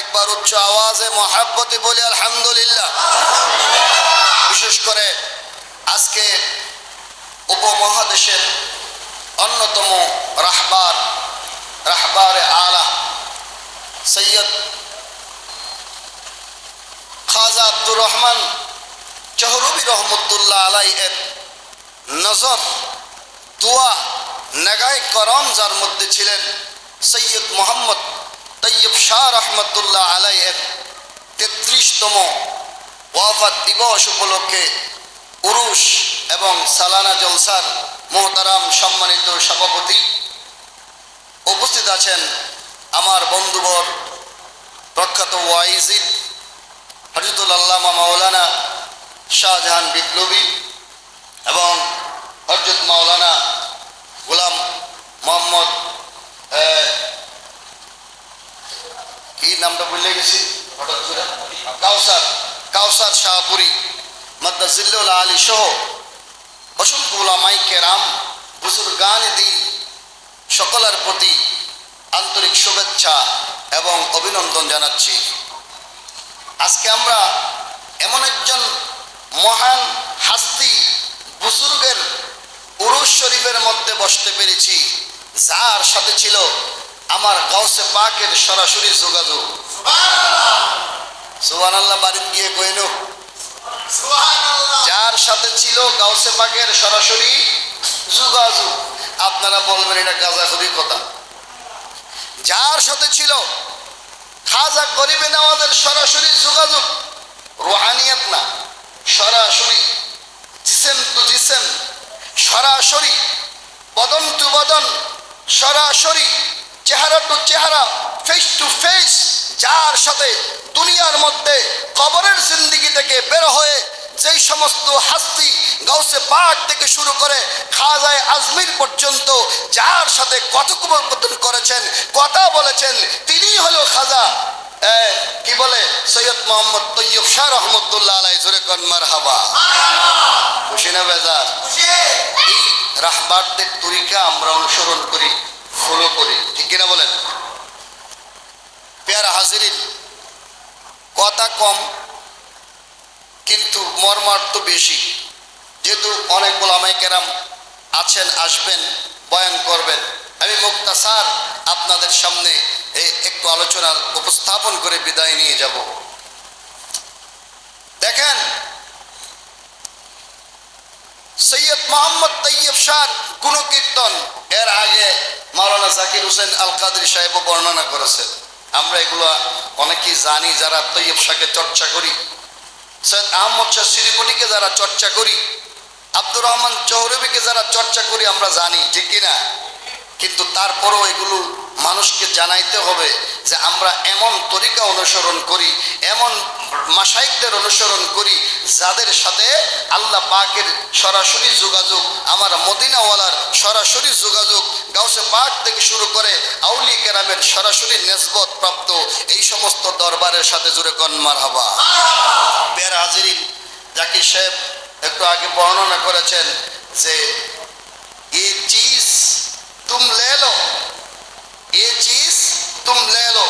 একবার উচ্চ আওয়াজে মহাব্বতে বলি, আলহামদুলিল্লাহ। বিশেষ করে আজকে উপমহাদেশের অন্যতম রাহবার রাহবার আলা সৈয়দ খাজা আব্দুর রহমান চহরুবি রহমতুল্লাহ আলাই এর নজর, দোয়া নাগায় করম যার মধ্যে ছিলেন সৈয়দ মোহাম্মদ তৈয়ব শাহ রহমতুল্লাহ আলাই এর তেত্রিশতম ওয়াফাত দিবস উপলক্ষে উরুষ এবং সালানা জলসার মোহতারাম সম্মানিত সভাপতি উপস্থিত আছেন আমার বন্ধুবর প্রখ্যাত ওয়াইজিদ হজরতুল আল্লামা মাওলানা শাহজাহান বিপ্লবী এবং হজরত মাওলানা গোলাম মোহাম্মদ কি নামটা ভুলে গেছি? কাউসার কাউসার শাহপুরি মদ্দাজিল্লুল আলী সহ অসংখ্য ওলামাই কেরাম, বুজুর্গান দিন সকলের প্রতি আন্তরিক শুভেচ্ছা এবং অভিনন্দন জানাচ্ছি। আজকে আমরা এমন একজন মহান হাস্তি বুজুর্গের উরুস শরীফের মধ্যে বসতে পেরেছি, যার সাথে ছিল আমার গাউসে পাকের সরাসরি যোগাযোগ। সুবান আল্লাহ বাড়িতে গিয়ে কইল যার সাথে ছিল গাউসে পাকের সরাসরি যোগাযোগ। আপনারা বলবেন এটা গাজাখুরি কথা। যার সাথে ছিল খাজা গরিবে নামাজের সরাসরি যোগাযোগ রোহানিয়াত না সরাসরি জিসেম টু জিসেম সরাসরি বদন টু বদন সরাসরি চেহারা টু চেহারা ফেস টু ফেস যার সাথে দুনিয়ার মধ্যে কবরের জিন্দিগি থেকে বের হয়ে যেই সমস্ত হাস্তি গাউসে পাক থেকে শুরু করে খাজায় আজমির পর্যন্ত যার সাথে কথোপকথন করেছেন কথা বলেছেন তিনি হলো খাজা। কি বলে? সৈয়দ মোহাম্মদ তৈয়ব শাহ রহমতুল্লাহ আলাই জোরে কন মার হাবা খুশি না বেজার? এই রাহবারদের তরিকা আমরা অনুসরণ করি। ফলো করি। ঠিক কিনা বলেন? পেয়ারা হাজিরিন, কথা কম, কিন্তু মর্মার্থ বেশি। যেহেতু অনেক ওলামাই কেরাম আছেন, আসবেন, বয়ান করবেন। আমি মুক্তা মুক্তাসার আপনাদের সামনে এই একটু আলোচনা উপস্থাপন করে বিদায় নিয়ে যাব। দেখেন সৈয়দ মোহাম্মদ তৈয়ব শাহ কোনো কীর্তন এর আগে মাওলানা জাকির হোসেন আল কাদের সাহেবও বর্ণনা করেছেন আমরা এগুলো অনেকেই জানি, যারা তৈয়ব শাহকে চর্চা করি। সৈয়দ আহমদ শাহ শ্রীকটিকে যারা চর্চা করি, আব্দুর রহমান চৌরবিকে যারা চর্চা করি, আমরা জানি, ঠিক কিনা? কিন্তু তারপরও এগুলো মানুষকে জানাইতে হবে যে আমরা এমন তরিকা অনুসরণ করি, এমন মাসাইকদের অনুসরণ করি, যাদের সাথে আল্লাহ পাকের সরাসরি যোগাযোগ, আমার মদিনাওয়ালার সরাসরি যোগাযোগ, গাউসে পাক থেকে শুরু করে আউলি কেরামের সরাসরি নেসবত প্রাপ্ত, এই সমস্ত দরবারের সাথে জুড়ে কনমার হবা বের হাজির জাকির সাহেব একটু আগে বর্ণনা করেছেন যে, এ চিজ তুম লেলো এ চিজ তুম লেলো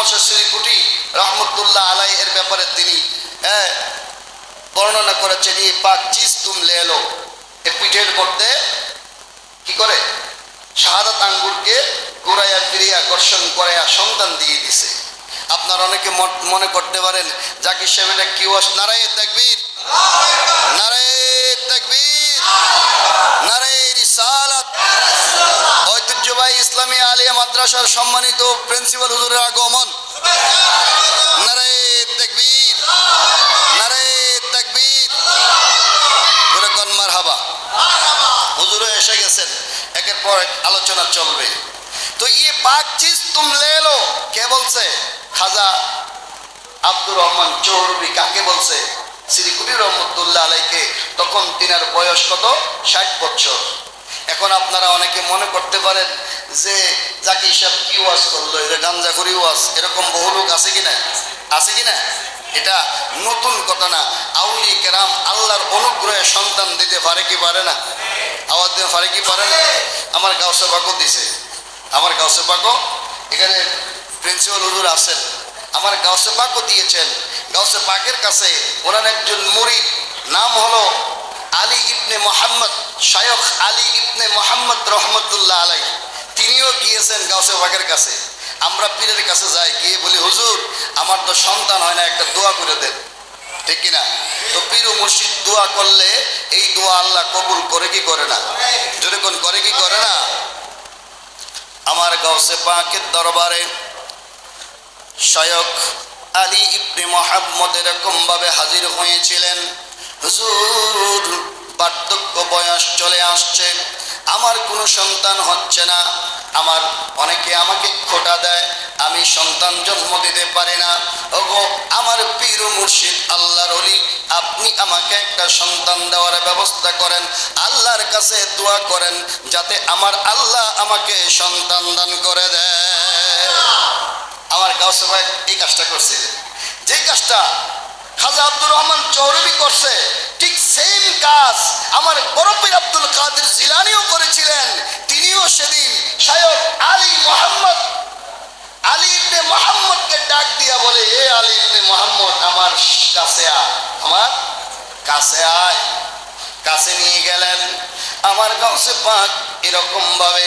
সৈয়দ আহমদ শাস্ত্রী কুটি রহমতুল্লাহ আলাই এর ব্যাপারে তিনি হ্যাঁ, বর্ণনা করেছেন এই পাক চিজ তুম লে লো। এ পিঠের মধ্যে কি করে? শাহাদাত আঙ্গুরকে ঘুরাইয়া ফিরিয়া আকর্ষণ করাইয়া সন্তান দিয়ে দিছে। আপনার অনেকে মনে করতে পারেন জাকির সাহেব এটা কি ওয়াস নারায় তাকবীর। নারায় তাকবীর। নারায় রিসালাত। ঐতিহ্যবাহী ইসলামী আলিয়া মাদ্রাসার সম্মানিত প্রিন্সিপাল হুজুরের আগমন। ইয়ে কে বলছে? খাজা আব্দুর রহমান কাকে বলছে? আলাইকে। তখন তিনার বয়স কত? ষাট বছর। এখন আপনারা অনেকে মনে করতে পারেন যে যাকে হিসাব কি ওয়াজ করল এটা গাঞ্জাখুরি ওয়াজ, এরকম বহু লোক আছে কিনা আছে কিনা এটা নতুন ঘটনা আউলি কেরাম আল্লাহর অনুগ্রহে সন্তান দিতে পারে কি পারে না? আওয়াজ দিতে পারে কি পারে না? আমার গাউসে পাকও দিছে। আমার গাউসে পাকও এখানে প্রিন্সিপাল হুজুর আছেন। আমার গাউসে পাকও দিয়েছেন। গাউসে পাকের কাছে ওনার একজন মুরিদ, নাম হলো আলী ইবনে মোহাম্মদ শায়ক আলী ইবনে মোহাম্মদ রহমতুল্লাহ আলাই তিনিও গিয়েছেন গাউসে পাকের কাছে। আমরা পীরের কাছে যাই, গিয়ে বলি, হুজুর, আমার তো সন্তান হয় না, একটা দোয়া করে দেন। ঠিক কিনা তো পীর মুর্শিদ দোয়া করলে এই দোয়া আল্লাহ কবুল করে কি করে না? যদি কোন, করে কি করে না? আমার গাউসে পাকের দরবারে শায়ক আলী ইবনে মোহাম্মদ এরকম ভাবে হাজির হয়েছিলেন। হুজুর বার্ধক্য বয়স চলে আসছে। আমার কোনো সন্তান হচ্ছে না। আমার অনেকে আমাকে খোটা দেয়, আমি সন্তান জন্ম দিতে পারি না। ওগো, আমার পীর মুর্শিদ, আল্লাহর অলি আপনি আমাকে একটা সন্তান দেওয়ার ব্যবস্থা করেন, আল্লাহর কাছে দোয়া করেন, যাতে আমার আল্লাহ আমাকে সন্তান দান করে দেয়। আমার গাউসে ভাই এই কাজটা করছে। যে কাজটা খাজা আব্দুর রহমান চৌরবি করছে। ঠিক সেম কাজ আমার বরফের আব্দুল কাদের জিলানিও করেছিলেন। তিনিও সেদিন শায়ক আলী মোহাম্মদ, আলী ইবনে মোহাম্মদকে ডাক দিয়া বলে, এ আলী ইবনে মোহাম্মদ, আমার কাছে আয়, আমার কাছে আয়, কাছে নিয়ে গেলেন। আমার গাউসে পাক এরকম ভাবে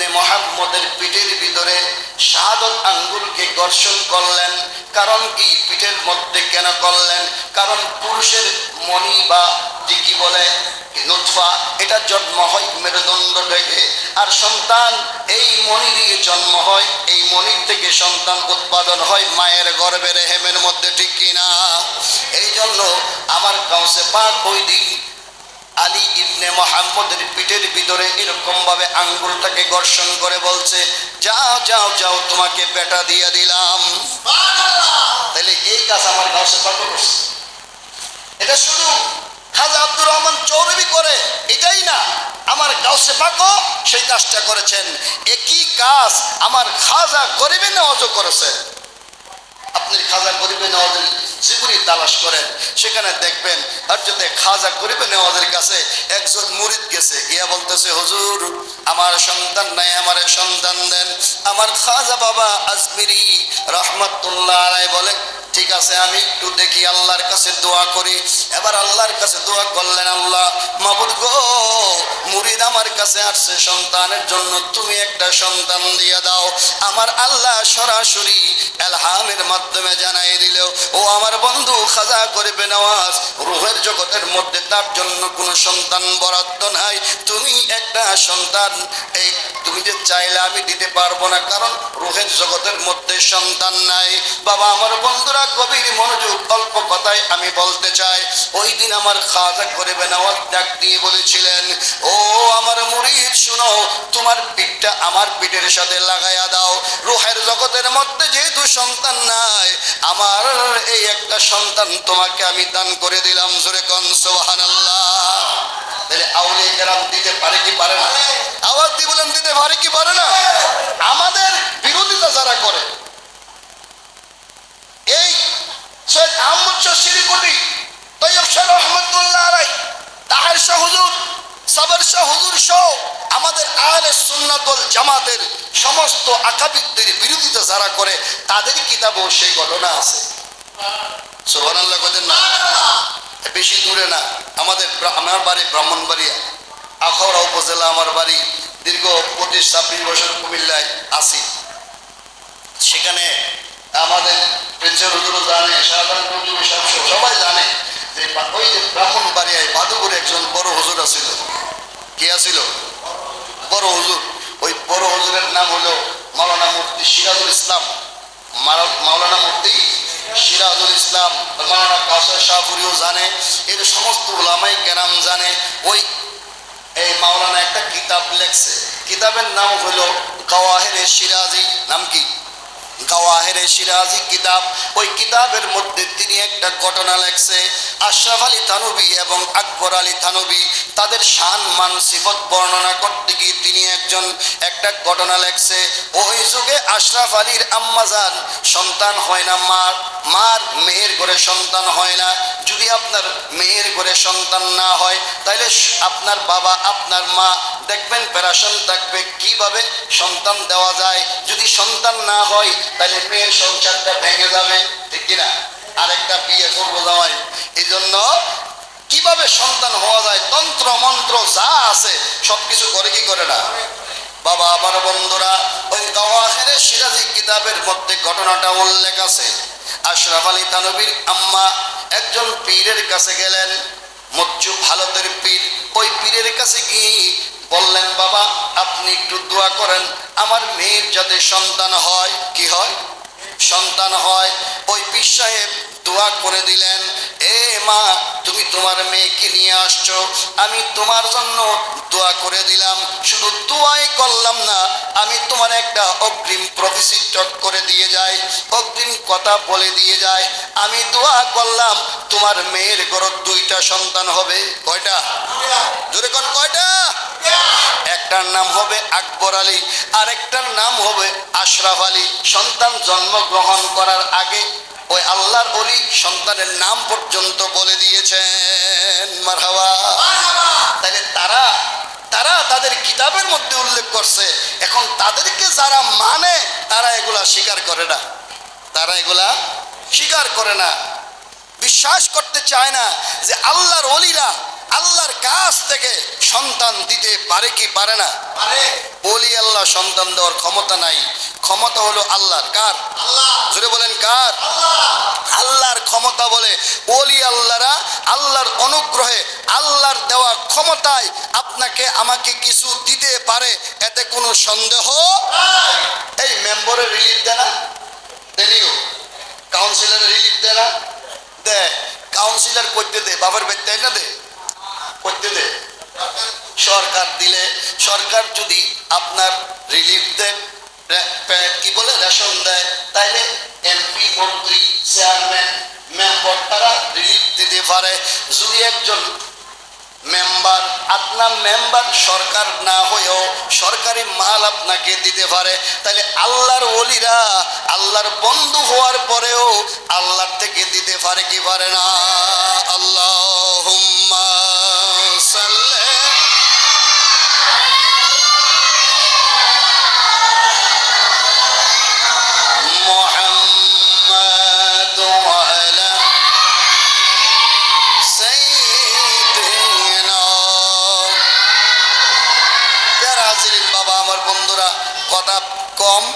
ইবনে মোহাম্মদের পিঠের ভিতরে শাহাদত আঙ্গুলকে ঘর্ষণ করলেন। কারণ কি? পিঠের মধ্যে কেন করলেন? কারণ পুরুষের মণি বা কি বলে নুৎফা এটা জন্ম হয় মেরুদণ্ড থেকে। আর সন্তান এই মণি দিয়ে জন্ম হয়, এই মণির থেকে সন্তান উৎপাদন হয় মায়ের গর্ভের হেমের মধ্যে, ঠিক কিনা? এই জন্য আমার গাউসে পাক ওই দিন আলী ইবনে মোহাম্মদের পিঠের ভিতরে এরকম ভাবে আঙ্গুলটাকে ঘর্ষণ করে বলছে যাও যাও যাও তোমাকে পেটা দিয়ে দিলাম। তাহলে এই কাজ আমার গাউসে পাক করছে? এটা শুধু খাজা আব্দুর রহমান চৌরবি করে এটাই না। আমার গাউসে পাকও সেই কাজটা করেছেন। একই কাজ আমার খাজা গরিবে নেওয়াজও করেছে। আপনি খাজা গরিবে নেওয়াজের জীবনী তালাশ করেন। সেখানে দেখবেন আর যদি খাজা করিবে নেওয়াজের কাছে একজন মুরিদ গেছে। গিয়া বলতেছে, হুজুর, আমার সন্তান নাই, আমার সন্তান দেন। আমার খাজা বাবা আজমিরি রহমতুল্লাহ রায় বলে ঠিক আছে, আমি একটু দেখি আল্লাহর কাছে দোয়া করি। এবার আল্লাহর কাছে দোয়া করলেন, আল্লাহ, মাবুদ গো, মুরিদ আমার কাছে আসছে সন্তানের জন্য, তুমি একটা সন্তান দিয়ে দাও। আমার আল্লাহ সরাসরি এলহামের মাধ্যমে জানাই দিল, ও আমার বন্ধু, খাজা করবে নওয়াজ রুহের জগতের মধ্যে তার জন্য কোনো সন্তান বরাদ্দ নাই। তুমি একটা সন্তান, এই তুমি যে চাইলে আমি দিতে পারব না, কারণ রুহের জগতের মধ্যে সন্তান নাই। বাবা, আমার বন্ধুরা গভীর মনোযোগ, অল্প কথায় আমি বলতে চাই। ওই দিন আমার খাজা করবে নওয়াজ ডাক দিয়ে বলেছিলেন, ও আমার মুরিদ, শুনো, তোমার পিঠটা আমার পিঠের সাথে লাগাইয়া দাও। রুহের জগতের মধ্যে যেহেতু সন্তান নাই, আমার এই একটা সন্তান তোমাকে আমি দান করে দিলাম, জোরে কন সোহানাল্লাহ তাহলে আউলে কেরাম দিতে পারে কি পারে না? আওয়াজ দিয়ে বলেন, দিতে পারে কি পারে না? আমাদের বিরোধিতা যারা করে এই সৈয়দ আহমদ শাহ শিরিকুটি তৈয়ব শাহ রহমতুল্লাহ আলাই, তাহার শাহ হুজুর, সাবর শাহ হুজুর সহ আমাদের আহলে সুন্নাতল জামাতের সমস্ত আকাবিদদের বিরোধিতা যারা করে, তাদের কিতাবেও সেই ঘটনা আছে। সোহানাল্লাহ কদের না? বেশি দূরে না। আমাদের আমার বাড়ি ব্রাহ্মণবাড়িয়া আখাউড়া উপজেলা আমার বাড়ি, দীর্ঘ পঁচিশ ছাব্বিশ বছর কুমিল্লায় আছি। সেখানে আমাদের প্রিন্সের হুজুরও জানে সব সবাই জানে যে ওই যে ব্রাহ্মণ বাড়িয়ায় বাদুপুরে একজন বড় হুজুর আছিল। কে আছিল? বড় হুজুর। ওই বড় হুজুরের নাম হলো মাওলানা মুফতি সিরাজুল ইসলাম। মাওলানা মুফতি সিরাজুল ইসলাম মাওলানা কাউসার শাহপুরিও জানে, এর সমস্ত ওলামাই কেরাম জানে। ওই এই মাওলানা একটা কিতাব লেখছে। কিতাবের নাম হলো গাওয়াহেরে সিরাজি, নাম কি? গাওয়াহেরে সিরাজি কিতাব। ওই কিতাবের মধ্যে তিনি একটা ঘটনা লেখছে, আশরাফ আলী থানবী এবং আকবর আলী থানবী তাদের শান, মান, সিফত বর্ণনা করতে গিয়ে তিনি একজন একটা ঘটনা লেখছে, ওই যুগে আশরাফ আলীর আম্মাজান সন্তান হয় না মার মার মেয়ের ঘরে সন্তান হয় না। যদি আপনার মেয়ের ঘরে সন্তান না হয় তাহলে আপনার বাবা, আপনার মা, দেখবেন প্যারাশন থাকবে। কীভাবে সন্তান দেওয়া যায়? যদি সন্তান না হয় তাহলে মেয়ের সংসারটা ভেঙে যাবে, ঠিক কিনা? আরেকটা বিয়ে করব জামাই। এই জন্য কীভাবে সন্তান হওয়া যায়, তন্ত্র, মন্ত্র যা আছে, সবকিছু করে কি করে না? বাবা, আমার বন্ধুরা, ওই গাওয়াহের সিরাজি কিতাবের মধ্যে ঘটনাটা উল্লেখ আছে। আশরাফ আলী তানবীর আম্মা একজন পীরের কাছে গেলেন মজ্জু ভারতের পীর। ওই পীরের কাছে গিয়ে বললেন বাবা আপনি একটু দোয়া করেন। আমার মেয়ের যাতে সন্তান হয় কি হয়? সন্তান হয়। ওই পীর সাহেব দোয়া করে দিলেন, এ মা, তুমি তোমার মেয়েকে নিয়ে আসছো। আমি তোমার জন্য দোয়া করে দিলাম। শুধু দোয়াই করলাম না, আমি তোমার একটা অগ্রিম প্রফেসি চট করে দিয়ে যাই, অগ্রিম কথা বলে দিয়ে যায় আমি দোয়া করলাম, তোমার মেয়ের ঘর দুইটা সন্তান হবে। কয়টা? জোরে কোন, কয়টা? একটার নাম হবে আকবর আলী, আরেকটার নাম হবে আশরাফ আলী। সন্তান জন্মগ্রহণ করার আগে ওই আল্লাহর অলি সন্তানের নাম পর্যন্ত বলে দিয়েছেন। মারহাবা। তাহলে তারা তারা তাদের কিতাবের মধ্যে উল্লেখ করছে এখন তাদেরকে যারা মানে তারা এগুলা স্বীকার করে না। তারা এগুলা স্বীকার করে না। বিশ্বাস করতে চায় না যে আল্লাহর অলিরা আল্লাহর কাছ থেকে সন্তান দিতে পারে কি পারে না। বলি আল্লাহ সন্তান দেওয়ার ক্ষমতা নাই। ক্ষমতা হলো আল্লাহর। কার? জোরে বলেন কার? আল্লাহর ক্ষমতা বলে বলি আল্লাহরা আল্লাহর অনুগ্রহে আল্লাহর দেওয়া ক্ষমতায় আপনাকে আমাকে কিছু দিতে পারে এতে কোনো সন্দেহ এই মেম্বারের রিলিফ দেয় না দেনিও। কাউন্সিলরের রিলিফ দেয় না দেয় কাউন্সিলর করতে দে, বাবার বেদ না দে? করতে দে। সরকার দিলে, সরকার যদি আপনার রিলিফ দেন কি বলে রেশন দেয়, তাইলে এমপি মন্ত্রী চেয়ারম্যান মেম্বার তারা রিলিফ দিতে পারে। যদি একজন মেম্বার, আপনার মেম্বার সরকার না হয়েও সরকারি মাল আপনাকে দিতে পারে। তাহলে আল্লাহর ওলিরা, আল্লাহর বন্ধু হওয়ার পরেও আল্লাহর থেকে দিতে পারে কি পারে না? কম,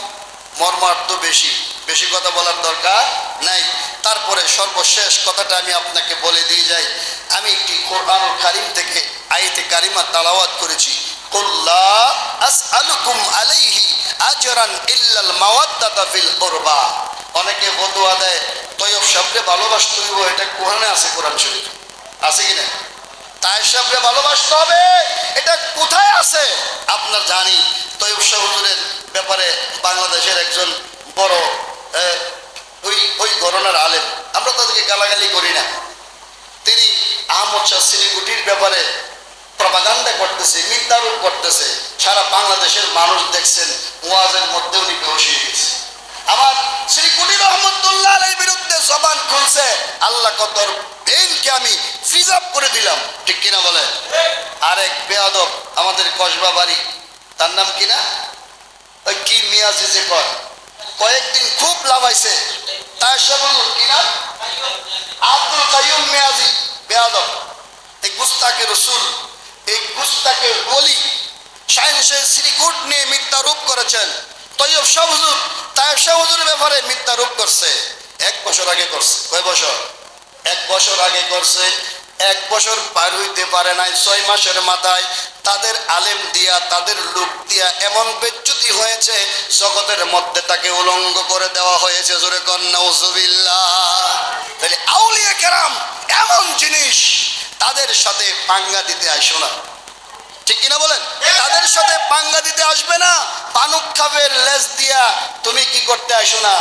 মর্মার্থ বেশি। বেশি কথা বলার দরকার নাই। তারপরে সর্বশেষ কথাটা আমি আপনাকে বলে দিয়ে যাই। আমি একটি কোরআনুল কারিম থেকে আইতে কারিমা তালাওয়াত করেছি। কুল্লা আসআলুকুম আলাইহি আজরান ইল্লাল মাওয়াদ্দাতা ফিল কুরবা। অনেকে বদুয়া দেয়, তৈয়ব সাহেবকে ভালোবাসতে হইব, এটা কোরআনে আছে কোরআন শরীফ। আছে কি না? তাই সাহেবকে ভালোবাসতে হবে, এটা কোথায় আছে? আপনার জানি। শাহ হুজুরের ব্যাপারে বাংলাদেশের একজন বড় ওই ওই গণনার আলেম। আমরা তাদেরকে গালাগালি করি না। তিনি আহমদ শাহ সিলিগুটির ব্যাপারে প্রপাগান্ডা করতেছে, মিথ্যারোপ করতেছে। সারা বাংলাদেশের মানুষ দেখছেন, ওয়াজের মধ্যে উনি বেহস হয়ে গেছে। আমার শ্রী কুটি রহমতুল্লাহ আলের বিরুদ্ধে জবান খুলছে, আল্লাহ কতর বেইনকে আমি ফ্রিজ আপ করে দিলাম। ঠিক কিনা বলে আরেক বেয়াদব আমাদের কসবা বাড়ি, তার নাম কিনা কি মিয়াজি যে কয়? কয়েকদিন খুব লাভাইছে তার সব কিনা আব্দুল কাইয়ুম মিয়াজি, বেয়াদব। এই গুস্তাকে রসুল, এই গুস্তাকে বলি সায়েন্সের শ্রীকুট নিয়ে মিথ্যা রূপ করেছেন। তৈয়ব শাহ হুজুর তাইব শাহ হুজুরের ব্যাপারে মিথ্যা রূপ করছে। এক বছর আগে করছে। কয় বছর? এক বছর আগে করছে। এক বছর পার হইতে পারে নাই, ছয় মাসের মাথায় তাদের আলেম দিয়া, তাদের লোক দিয়া এমন বেচ্যুতি হয়েছে, জগতের মধ্যে তাকে উলঙ্গ করে দেওয়া হয়েছে, জোরে কন্যা তাহলে আউলিয়া কেরাম এমন জিনিস তাদের সাথে পাঙ্গা দিতে আসো না। ঠিক কিনা বলেন? তাদের সাথে পাঙ্গা দিতে আসবে না, পানুক খাবের লেজ দিয়া তুমি কি করতে আসো না?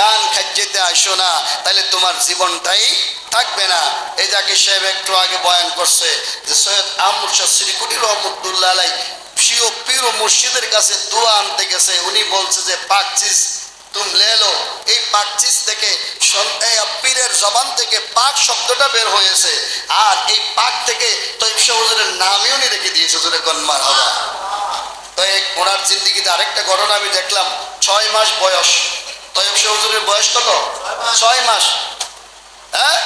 গান খাজ্যেতে আসো না, তাহলে তোমার জীবনটাই থাকবে না। এই যাকে সাহেব একটু আগে বয়ান করছে যে, সৈয়দ আমর শাহ শ্রীকুটি রহমতুল্লাহ আলাই প্রিয় পীর মুর্শিদের কাছে দোয়া আনতে গেছে। উনি বলছে যে, পাক চিজ, তুম লেলো এই পাক চিজ থেকে পীরের জবান থেকে পাক শব্দটা বের হয়েছে। আর এই পাক থেকে তৈব হুজুরের নামই উনি রেখে দিয়েছে, জোরে কনমার হওয়া তো এই ওনার জিন্দিগিতে আরেকটা ঘটনা আমি দেখলাম। ছয় মাস বয়স। তৈব বয়স কত? ছয় মাস। হ্যাঁ?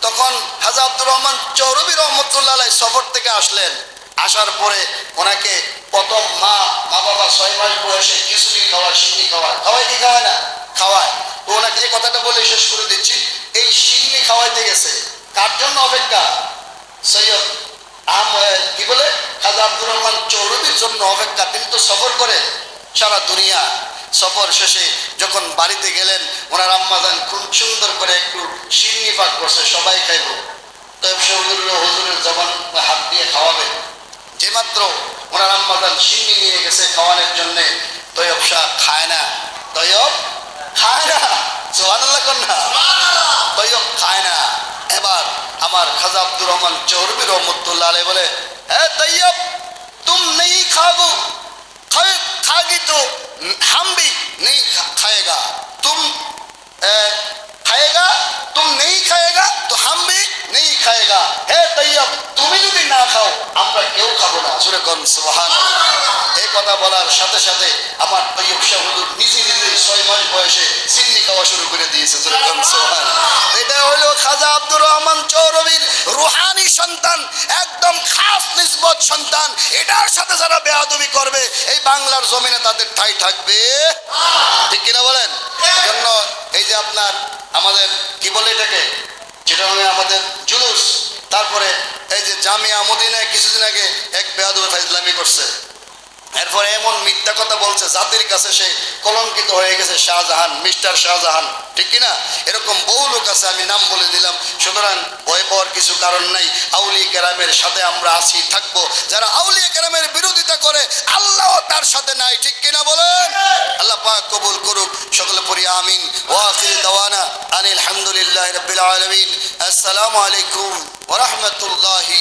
তখন হাজা আব্দুর রহমান চৌরবী রহমতুল্লাহ সফর থেকে আসলেন। আসার পরে ওনাকে প্রথম মা মা বাবা ছয় মাস বয়সে খিচুড়ি খাওয়ায় সিন্নি খাওয়ায়। খাওয়ায় কি খাওয়ায় না? খাওয়ায়। তো ওনাকে এই কথাটা বলে শেষ করে দিচ্ছি এই সিন্নি খাওয়াইতে গেছে। কার জন্য অপেক্ষা? সৈয়দ আম কি বলে? খাজা আব্দুর রহমান চৌরবির জন্য অপেক্ষা। তিনি তো সফর করে সারা দুনিয়া। সফর শেষে যখন বাড়িতে গেলেন ওনার আম্মাজান খুব সুন্দর করে একটু শিরনি পাক করছে সবাই খাইব। তো সে হুজুর জবান হাত দিয়ে খাওয়াবে যেমাত্র ওনার আম্মাজান শিরনি নিয়ে গেছে খাওয়ানোর জন্যে তৈয়ব শাহ খায় না। তৈয়ব খায় না? সোহানাল্লাহ কন্যা তৈয়ব খায় না। এবার আমার খাজা আব্দুর রহমান চৌরবি রহমতুল্লাহ বলে হ্যাঁ তৈয়ব তুম নেই খাব। খাগে তো। हम भी नहीं खा, खाएगा तुम ए, खाएगा तुम नहीं खाएगा तो हम भी नहीं खाएगा হে তৈয়ব তুমি যদি না খাও আমরা কেউ খাবো না সুরে কোন সুবহান এই কথা বলার সাথে সাথে আমার তৈয়ব শাহ নিজে নিজে ছয় মাস বয়সে সিন্নি খাওয়া শুরু করে দিয়েছে এটা হলো খাজা আব্দুর রহমান চৌরবির রুহানি সন্তান, একদম খাস নিসবত সন্তান। এটার সাথে যারা বেয়াদবি করবে, এই বাংলার জমিনে তাদের ঠাই থাকবে। ঠিক কিনা বলেন? জন্য এই যে আপনার আমাদের, কি বলে এটাকে? যেটা হলো আমাদের জুলুস। তারপরে এই যে জামিয়া মদিনায় কিছুদিন আগে এক বেয়াদবি ফাইজলামি করছে। এরপরে এমন মিথ্যা কথা বলছে, জাতির কাছে সে কলঙ্কিত হয়ে গেছে, শাহজাহান, মিস্টার শাহজাহান। ঠিক কিনা? এরকম বহু লোক আছে, আমি নাম বলে দিলাম। সুতরাং ভয় পাওয়ার কিছু কারণ নাই। আউলি কেরামের সাথে আমরা আছি, থাকব। যারা আউলি কেরামের বিরোধিতা করে, আল্লাহ তার সাথে নাই। ঠিক কিনা বলেন? আল্লাহ পাক কবুল করুক। সকলে পড়ি, আমিন। ওয়াখির দাওয়ানা আনিল হামদুলিল্লাহ রাব্বিল আলামিন। আসসালামু আলাইকুম ওয়া রাহমাতুল্লাহি